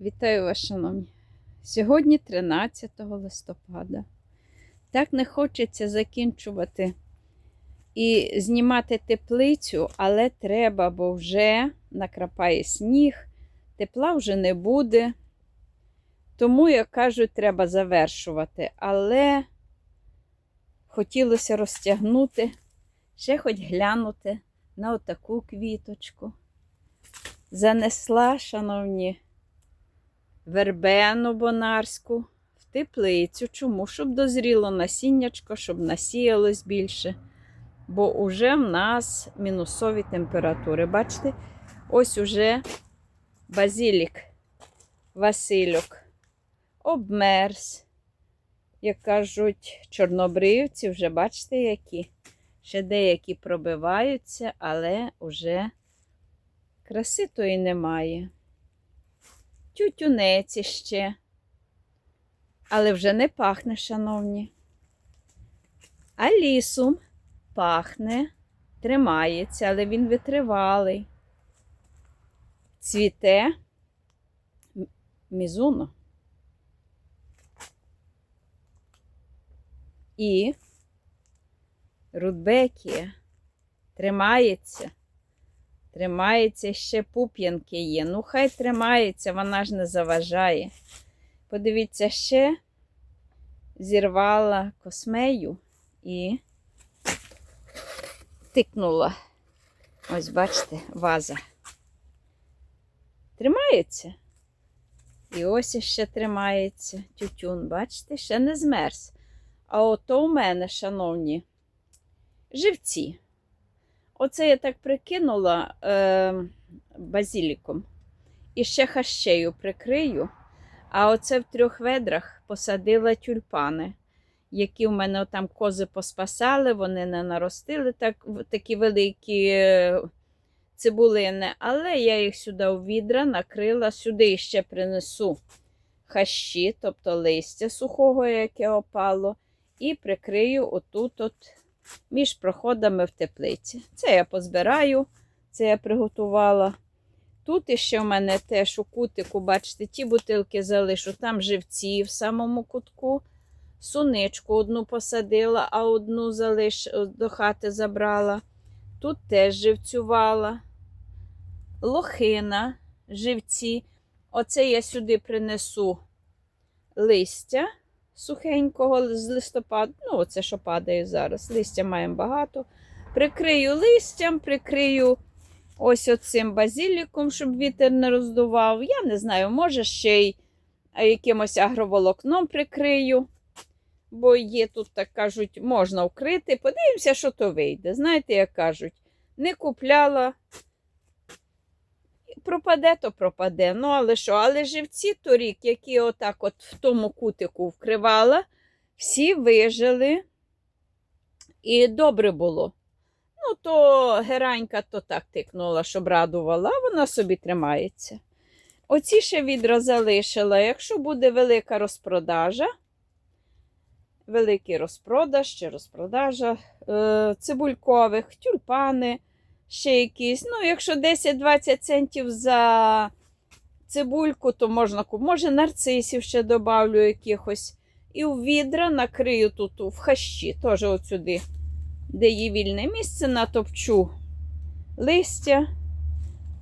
Вітаю вас, шановні. Сьогодні 13 листопада. Так не хочеться закінчувати і знімати теплицю, але треба, бо вже накрапає сніг, тепла вже не буде. Тому, як кажуть, треба завершувати. Але хотілося розтягнути, ще хоч глянути на отаку квіточку. Занесла, шановні вербену бонарську в теплицю. Чому? Щоб дозріло насіннячко, щоб насіялось більше. Бо уже в нас мінусові температури. Бачите, ось уже базилік Васильок обмерз. Як кажуть, чорнобривці, вже бачите, які. Ще деякі пробиваються, але вже краси тої немає тютюнець ще. Але вже не пахне, шановні. А лісом пахне, тримається, але він витривалий. Цвіте мізуно. І рудбекія тримається. Тримається ще пуп'янки є. Ну, хай тримається, вона ж не заважає. Подивіться, ще зірвала космею і тикнула. Ось, бачите, ваза. Тримається. І ось ще тримається тютюн. Бачите, ще не змерз. А ото у мене, шановні, живці. Оце я так прикинула е, базіліком. І ще хащею прикрию. А оце в трьох ведрах посадила тюльпани, які в мене там кози поспасали, вони не наростили так, такі великі е, цибулини. Але я їх сюди у відра накрила, сюди ще принесу хащі, тобто листя сухого, яке опало, і прикрию отут от між проходами в теплиці. Це я позбираю, це я приготувала. Тут іще в мене теж у кутику, бачите, ті бутилки залишу, там живці в самому кутку. Суничку одну посадила, а одну залиш, до хати забрала. Тут теж живцювала. Лохина, живці. Оце я сюди принесу листя сухенького з листопаду. Ну, оце, що падає зараз. Листя маємо багато. Прикрию листям, прикрию ось оцим базиліком, щоб вітер не роздував. Я не знаю, може ще й якимось агроволокном прикрию. Бо є тут, так кажуть, можна вкрити. Подивимося, що то вийде. Знаєте, як кажуть, не купляла. Пропаде, то пропаде. Ну, але що? Але живці торік, які отак от в тому кутику вкривала, всі вижили. І добре було. Ну, то геранька то так тикнула, щоб радувала, вона собі тримається. Оці ще відра залишила. Якщо буде велика розпродажа, великий розпродаж чи розпродажа е, цибулькових, тюльпани, ще якісь. Ну, якщо 10-20 центів за цибульку, то можна Може, нарцисів ще добавлю якихось. І у відра накрию тут в хащі, теж от сюди, де є вільне місце, натопчу листя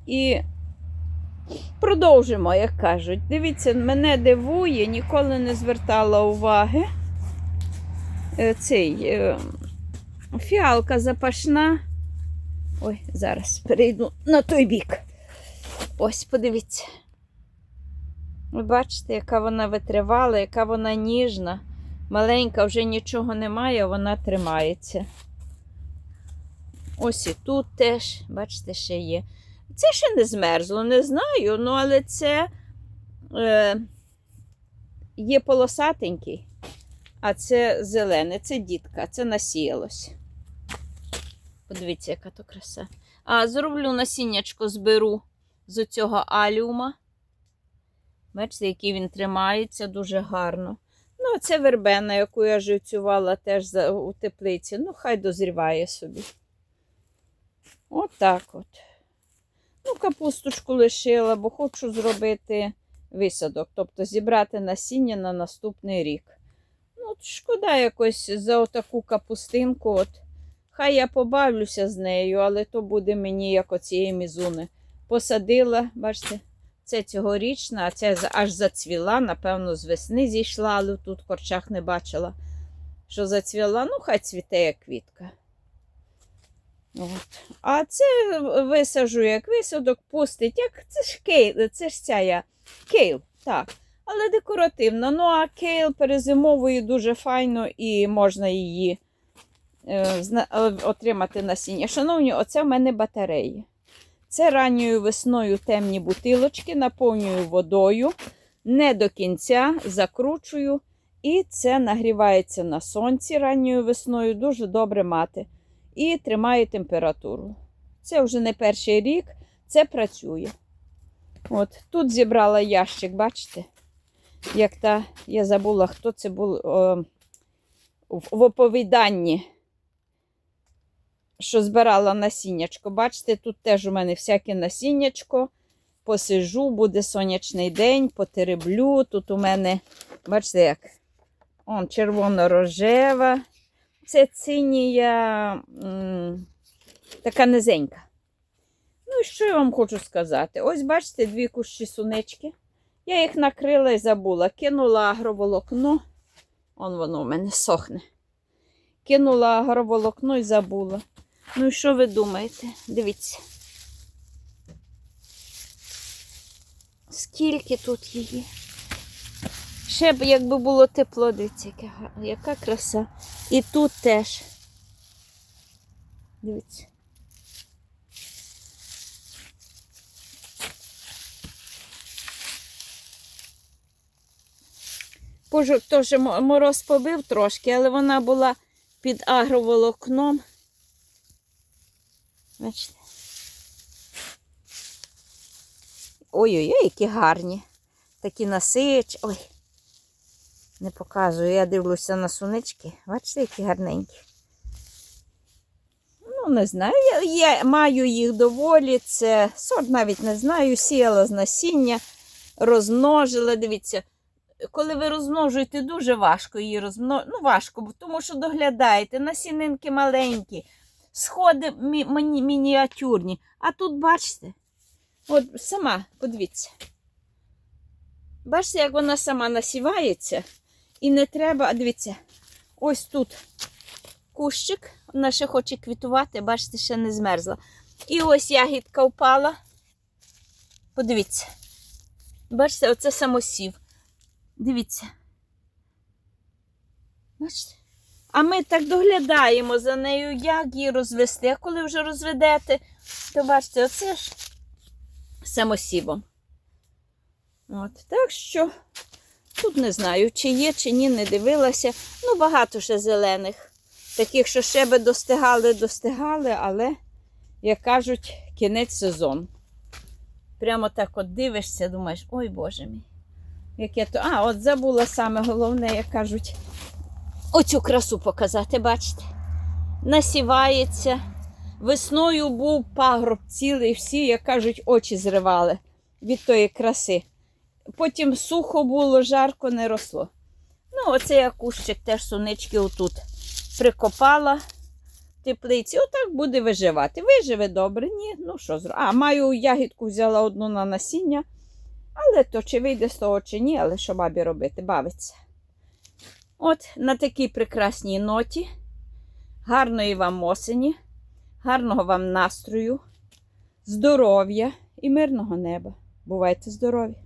і продовжимо, як кажуть. Дивіться, мене дивує, ніколи не звертала уваги. Е, Цей е, фіалка запашна. Ой, зараз перейду на той бік. Ось, подивіться. Ви бачите, яка вона витривала, яка вона ніжна. Маленька, вже нічого немає, вона тримається. Ось і тут теж, бачите, ще є. Це ще не змерзло, не знаю, ну але це е, є полосатенький, а це зелене, це дітка, це насіялось. Подивіться, яка то краса. А зроблю насіннячко, зберу з цього аліума. Бачите, який він тримається дуже гарно. Ну, це вербена, яку я живцювала теж у теплиці. Ну, хай дозріває собі. От от. Ну, капусточку лишила, бо хочу зробити висадок, тобто зібрати насіння на наступний рік. Ну, от шкода якось за отаку капустинку. От. Хай я побавлюся з нею, але то буде мені як оцієї мізуни. Посадила, бачите, це цьогорічна, а це аж зацвіла, напевно, з весни зійшла, але тут в корчах не бачила, що зацвіла. Ну, хай цвіте як квітка. От. А це висаджу як висадок, пустить, як це ж кейл, це ж ця я. Кейл, так. Але декоративно. Ну, а кейл перезимовує дуже файно і можна її отримати насіння. Шановні, оце в мене батареї. Це ранньою весною темні бутилочки, наповнюю водою, не до кінця закручую. І це нагрівається на сонці ранньою весною, дуже добре мати. І тримає температуру. Це вже не перший рік, це працює. От тут зібрала ящик, бачите? Як та, я забула, хто це був о, в, в оповіданні, що збирала насіннячко. Бачите, тут теж у мене всяке насіннячко. Посижу, буде сонячний день, потереблю. Тут у мене, бачите, як он червоно-рожева. Це цинія така низенька. Ну що я вам хочу сказати? Ось бачите, дві кущі сунечки. Я їх накрила і забула. Кинула агроволокно. Он воно в мене сохне. Кинула агроволокно і забула. Ну і що ви думаєте? Дивіться. Скільки тут її? Ще б, якби було тепло, дивіться, яка, яка краса. І тут теж. Дивіться. Теж мороз побив трошки, але вона була під агроволокном. Бачите? Ой-ой-ой, які гарні. Такі насич. Ой. Не показую, я дивлюся на сунички. Бачите, які гарненькі. Ну, не знаю. Я, я маю їх доволі. Це сорт навіть не знаю. Сіяла з насіння, розмножила. Дивіться, коли ви розмножуєте, дуже важко її розмножити. Ну, важко, тому що доглядаєте, насінинки маленькі, сходи мі- міні- мініатюрні. А тут, бачите, от сама, подивіться. Бачите, як вона сама насівається. І не треба, дивіться, ось тут кущик, вона ще хоче квітувати, бачите, ще не змерзла. І ось ягідка впала. Подивіться. Бачите, оце самосів. Дивіться. Бачите? А ми так доглядаємо за нею, як її розвести. А коли вже розведете, то бачите, оце ж самосівом. От, так що тут не знаю, чи є, чи ні, не дивилася. Ну, багато ще зелених. Таких, що ще би достигали, достигали, але, як кажуть, кінець сезону. Прямо так от дивишся, думаєш, ой Боже мій. Яке то. А, от забула саме головне, як кажуть, оцю красу показати, бачите? Насівається. Весною був пагроб цілий, всі, як кажуть, очі зривали від тої краси. Потім сухо було, жарко не росло. Ну, оце я кущик теж сунички отут прикопала в теплиці. Отак буде виживати. Виживе добре, ні. Ну що зро. А, маю ягідку взяла одну на насіння. Але то чи вийде з того, чи ні, але що бабі робити? Бавиться. От на такій прекрасній ноті. Гарної вам осені, гарного вам настрою, здоров'я і мирного неба. Бувайте здорові!